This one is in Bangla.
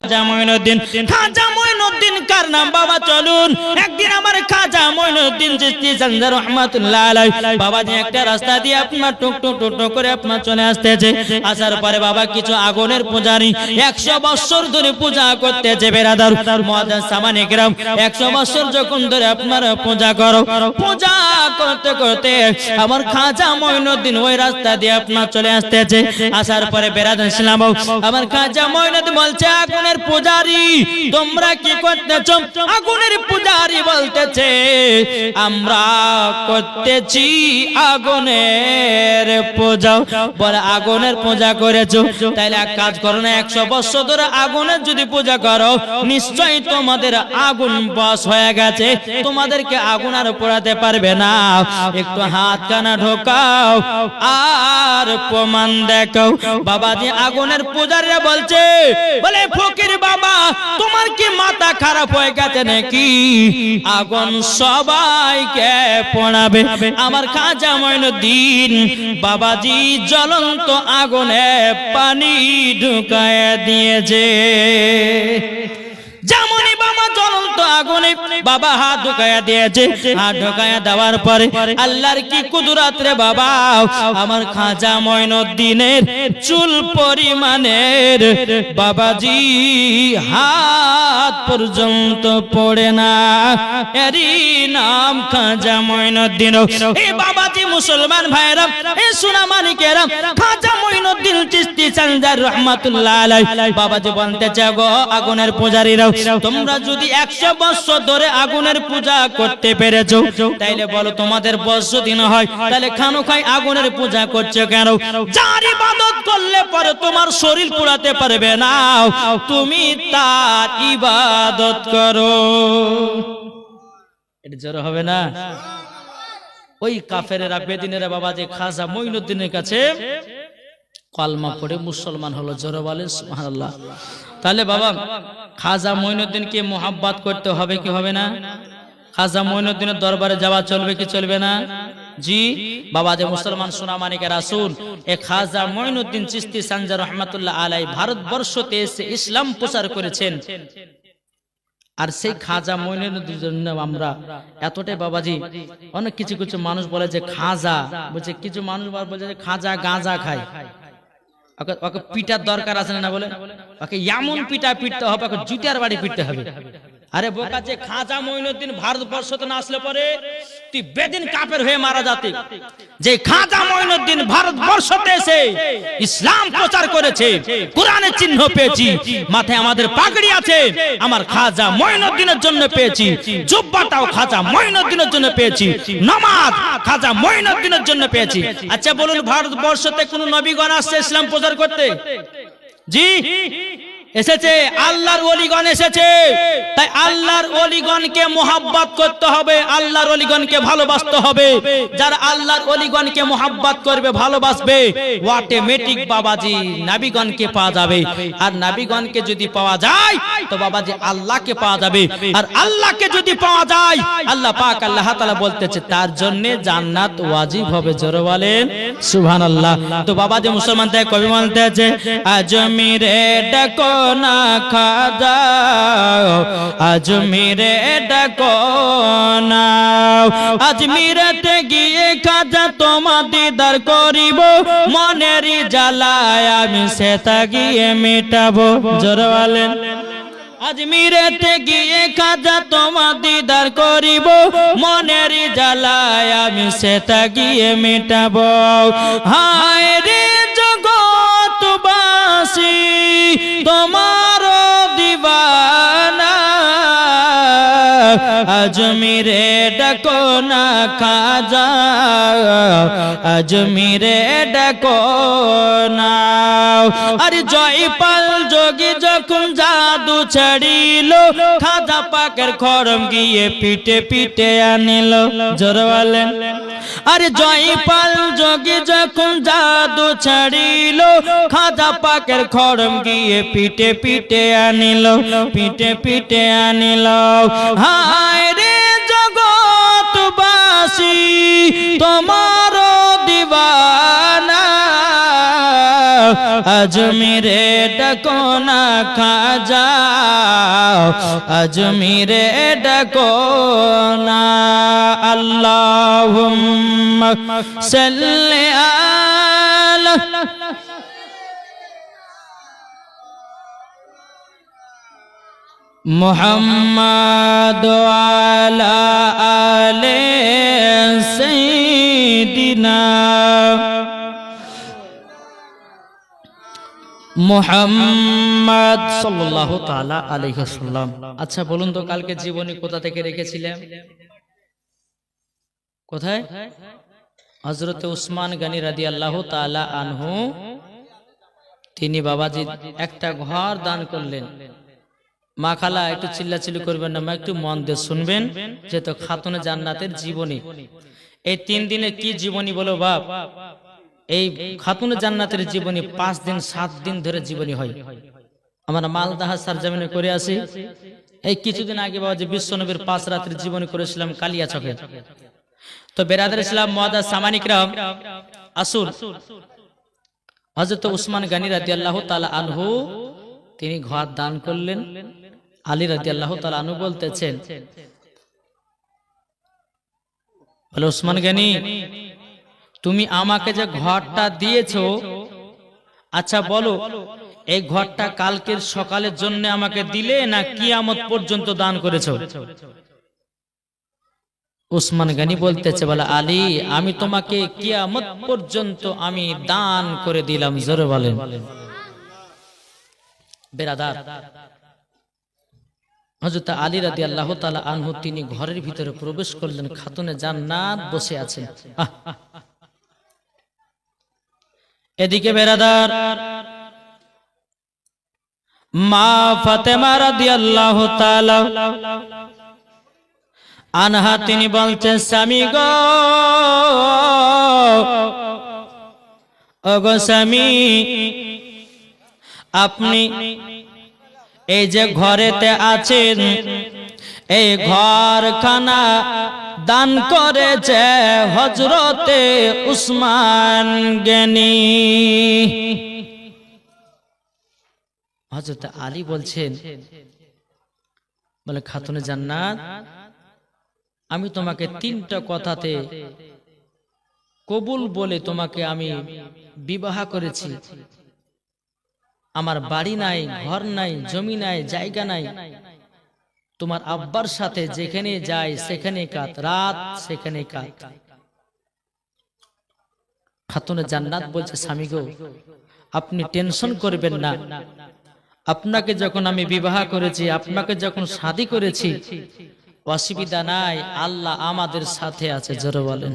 খাজা মঈনুদ্দিন। খাজা মঈনুদ্দিন কার নাম? বাবা, চলুন। একদিন আমার খাজা মঈনুদ্দিন চিশতি জানজার রহমাতুল্লাহ আলাইহি। বাবা যে একটা রাস্তা দিয়ে আপনার টুক টুক টুক টুক করে আপনার চলে আসতেছে। আসার পরে বাবা কিছু আগুনের পূজারি 100 বছর ধরে পূজা করতেছে, বেরাদার। মুআজ্জাজ সামানে গ্রাম 100 বছর যখন ধরে আপনার পূজা করো। পূজা করতে করতে আমার খাজা মঈনুদ্দিন ওই রাস্তা দিয়ে আপনার চলে আসতেছে। আসার পরে বেরাদার ইসলাম আমার খাজা মঈনুদ্দিন বলছে, আগুনের পূজারি, তোমরা কি আগুনের পূজারি বলতেছে, আমরা করতেছি আগুনের পূজা। বলে, আগুনের পূজা করেছ? তাইলে এক কাজ করো না, একশো বছর ধরে আগুনের যদি পূজা করো, নিশ্চয়ই তোমাদের আগুন বস হয়ে গেছে। তোমাদেরকে আগুন আর পোড়াতে পারবে না। একটু হাত কানা ঢোকাও আর প্রমাণ দেখাও। বাবা যে আগুনের পূজারীরা বলছে, বলে, ফকির বাবা, তোমার কি মাথা খারাপ হয়ে গেছে নাকি? আগুন সবাইকে পড়াবে। আমার খাজা মঈনুদ্দিন বাবাজি জ্বলন্ত আগুনে পানি ঢুকায় দিয়েছে। আগুনে বাবা হাত ঢুকায়া দিয়েছে। হাত ঢুকায়া দেওয়ার পরে আল্লাহর কি কুদরাত রে বাবা? আমার খাজা মঈনুদ্দিনের চুল পরিমাণের। বাবাজি, হাত পর্যন্ত পড়ে না। এরই নাম খাজা মঈনুদ্দিন এই বাবাজি মুসলমান ভাইরা এই সোনামানিকেরা খাজা মঈনুদ্দিন চিশতি চান্দার রহমাতুল্লাহ আলাইহি। বাবাজি বলতে চাগো আগুনের পূজারীরা তোমরা যদি একশো বছর ধরে আগুনের পূজা করতে পেরেছ, তাইলে বলো তোমাদের বর্ষ দিন হয় তাহলে খানো খাই আগুনের পূজা করছ কেন? যার ইবাদত করলে পরে তোমার শরীর পোড়াতে পারবে না। তুমি তার ইবাদত করো। এটা জোর হবে না? ওই কাফেরেরা, বেদিনেরা বাবা যে খাজা মঈনুদ্দিনের কাছে কলমা পড়ে মুসলমান হলো। জোরে বলে সুবহানাল্লাহ। তাহলে বাবা, খাজা মঈনুদ্দিনকে মোহাব্বত করতে হবে কি হবে না? খাজা মঈনুদ্দিনের দরবারে যাওয়া চলবে কি চলবে না? জি বাবা যে মুসলমান সোনা মানিকের আসুন এ খাজা মঈনুদ্দিন চিস্তি সানজা রহমাতুল্লাহ আলাই ভারতবর্ষতে এসে ইসলাম প্রচার করেছেন। আর সেই খাজা মইনুদ্দিনের জন্য আমরা এতটাই বাবাজি। অনেক কিছু কিছু মানুষ বলে যে খাজা বলছে কিছু মানুষ বলে যে খাজা গাঁজা খায়। ওকে ওকে পিটার দরকার আছে না বলে? ওকে এমন পিটা পিটতে হবে ওকে জুতার বাড়ি পিটতে হবে। আরে বোকা যে খাজা মঈনুদ্দিন ভারতবর্ষতে না আসলে পরে তুই বেদিন কাপের হয়ে মারা যাতে। যে খাজা মঈনুদ্দিন ভারতবর্ষতে এসে ইসলাম প্রচার করেছে, কোরআনের চিহ্ন পেয়েছি মাথায় আমাদের পাগড়ি আছে, আমার খাজা মঈনুদ্দিনের জন্য পেয়েছি, জুব্বাটাও খাজা মঈনুদ্দিনের জন্য পেয়েছি, নামাজ খাজা মঈনুদ্দিনের জন্য পেয়েছি। আচ্ছা বলুন, ভারতবর্ষতে কোন নবীগণ আসছে ইসলাম প্রচার করতে? জি? এসেছে, আল্লাহর ওলিগণ এসেছে। তাই আল্লাহর ওলিগণকে মোহাব্বত করতে হবে, আল্লাহর ওলিগণকে ভালোবাসতে হবে। যারা আল্লাহর ওলিগণকে মোহাব্বত করবে, ভালোবাসবে অটোমেটিক বাবাজি নাবিগণকে পাওয়া যাবে। আর নাবিগণকে যদি পাওয়া যায়, তো বাবাজি আল্লাহকে পাওয়া যাবে। আর আল্লাহকে যদি পাওয়া যায়, আল্লাহ পাক আল্লাহ তাআলা বলতেছে, তার জন্য জান্নাত ওয়াজিব হবে, জোরে বলেন। সুবহানাল্লাহ। তো বাবাজি মুসলমান থেকে কবি বলতেছে আজমিরে ডাকো না খাজা আজমিরে ডাকো না। আজমিরেতে গিয়ে খাজা তোমা দিদার করিব মনেরই জ্বালায় আমি সেটা গিয়ে মেটাবো। জোরে বলেন। আজমিরেতে গিয়ে খাজা তোমা দিদার করিব, মনের জ্বালায় আমি সেটা গিয়ে মেটাবো। হায় রে জগৎবাসী তোমার দিবানা। আজমিরে ডাকো না খাজা। আজমিরে ডাকো না। আর জয়পাল যোগী যখন জাদু ছাড়িল। খাজা পাকের খরম গিয়ে পিটে পিটে আনিল। জোর বলেন। আরে জয়পাল যোগী যখন জাদু ছাড়িল, খাজা পাকের খরম গিয়ে পিটে পিটে আনিল। পিটে পিটে আনিল। হায় রে আজমিরে ডাকো না খাজা আজমিরে ডাকো না আল্লাহুম্মা সাল্লি আলা محمد وعلى آل سيدنا মোহাম্মদ। সাল্লাল্লাহু তাআলা আলাইহি ওয়াসাল্লাম। আচ্ছা বলুন তো, কালকে জীবনী কোথা থেকে রেখেছিলেন? কোথায়? হযরত উসমান গনি রাদিয়াল্লাহু তাআলা আনহু, তিনি বাবাজি একটা ঘর দান করলেন। মা খালা, একটু চিল্লাচিল্লি করবেন না, মা একটু মন দিয়ে শুনবেন যে তো খাতুনে জান্নাতের জীবনী। এই তিন দিনে কি জীবনী বলো বাপ? এই খাতুন জান্নাতের জীবনী পাঁচ দিন, সাত দিন ধরে জীবনী হয়। আমরা মালদাহা সারজামিনে করে আসি। এই কিছুদিন আগে বাবা যে বিশ্বনবীর পাঁচ রাতের জীবনী করেছিলাম কালিয়া চকে। তো বেরাদার ইসলাম মহাদা সামানিকরাম আসুন হজরত উসমান গানি রাজি আল্লাহ তালা আনহু, তিনি ঘর দান করলেন। আলী রাজি আল্লাহ তালা আনহু বলতেছেন, বলে, উসমান গানি তুমি আমাকে যে ঘরটা দিয়েছ আচ্ছা বলো, এই ঘরটা কালকের সকালের জন্য আমাকে দিলে না কিয়ামত পর্যন্ত দান করেছ উসমান গানি বলতেছে, বলে, আলী, আমি তোমাকে কিয়ামত পর্যন্ত আমি দান করে দিলাম, জোরে বলেন বেরাদার, হযরত আলী রাদি আল্লাহ তালা আনহু, তিনি ঘরের ভিতরে প্রবেশ করলেন, খাতুনে জান্নাত বসে আছেন! এদিকে বেরাদার। মা ফাতেমা রাদিয়াল্লাহু আনহা, তিনি বলছেন, স্বামী গো, ওগো স্বামী, আপনি এই যে ঘরেতে আছেন, এই ঘরখানা দান করেছে হজরতে উসমান জ্ঞানী হজরত আলী বলছেন, বলে, খাতুনে জান্নাত, আমি তোমাকে তিনটা কথাতে কবুল বলে তোমাকে আমি বিবাহ করেছি। আমার বাড়ি নাই, ঘর নাই, জমি নাই, জায়গা নাই তোমার আব্বার সাথে যেখানে যাই সেখানে কাত। রাত, সেখানে কাত। খাতুনে জান্নাত বলছে, স্বামী গো, আপনি টেনশন করবেন না। আপনাকে যখন আমি বিবাহ করেছি, আপনাকে যখন শাদি করেছি, অসুবিধা নাই, আল্লাহ আমাদের সাথে আছে। জোরে বলেন।